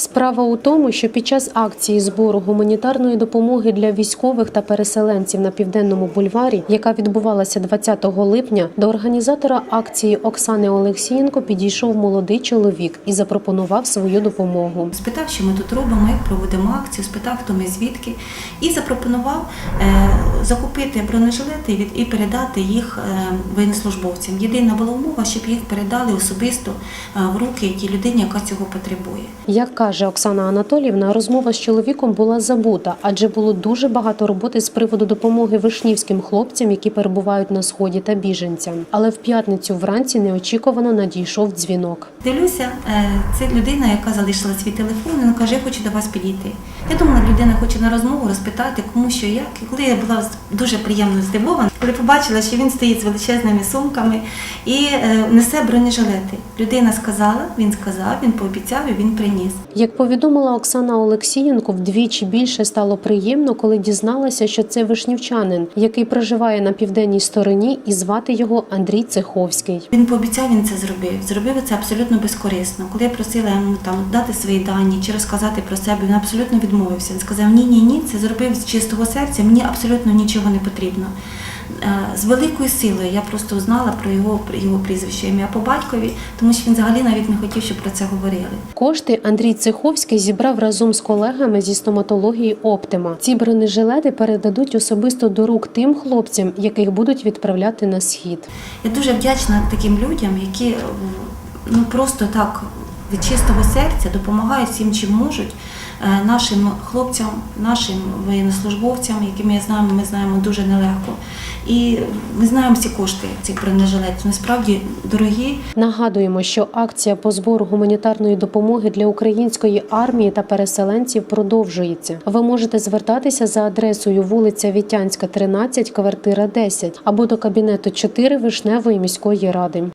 Справа у тому, що під час акції збору гуманітарної допомоги для військових та переселенців на південному бульварі, яка відбувалася 20 липня, до організатора акції Оксани Олексієнко підійшов молодий чоловік і запропонував свою допомогу. Спитав, що ми тут робимо, як проводимо акцію, спитав, хто ми звідки, і запропонував е, закупити бронежилети і від- і передати їх е, воєннослужбовцям. Єдина була умова, щоб їх передали особисто е, в руки тій людині, яка цього потребує. Як каже Оксана Анатолівна, розмова з чоловіком була забута, адже було дуже багато роботи з приводу допомоги вишнівським хлопцям, які перебувають на сході та біженцям. Але в п'ятницю вранці неочікувано надійшов дзвінок. Дивлюся, е, це людина, яка залишила свій телефон, він каже, я хочу до вас підійти. Я думала, людина хоче на розмову розпитати, кому що як. І коли я була дуже приємно здивована, коли побачила, що він стоїть з величезними сумками і е, несе бронежилети. Людина сказала, він сказав, він пообіцяв і він приніс. Як повідомила Оксана Олексієнко, вдвічі більше стало приємно, коли дізналася, що це вишнівчанин, який проживає на південній стороні, і звати його Андрій Цеховський. Він пообіцяв, він це зробив. Зробив це абсолютно безкорисно. Коли я просила йому там дати свої дані чи розказати про себе, він абсолютно відмовився. Він сказав: Ні, ні, ні, це зробив з чистого серця. Мені абсолютно нічого не потрібно. Е, З великою силою я просто знала про його його прізвище ім'я по батькові, тому що він взагалі навіть не хотів, щоб про це говорили. Кошти Андрій Цеховський зібрав разом з колегами зі стоматології Оптима. Ці бронежилети передадуть особисто до рук тим хлопцям, яких будуть відправляти на схід. Я дуже вдячна таким людям, які е, ну просто так від чистого серця допомагають всім, чим можуть нашим хлопцям, нашим воєннослужбовцям, якими я знаю, ми знаємо дуже нелегко. І ми знаємо всі кошти цих бронежилетів. Насправді дорогі. Нагадуємо, що акція по збору гуманітарної допомоги для української армії та переселенців продовжується. Ви можете звертатися за адресою вулиця Вітянська, 13, квартира 10 або до кабінету 4 Вишневої міської ради.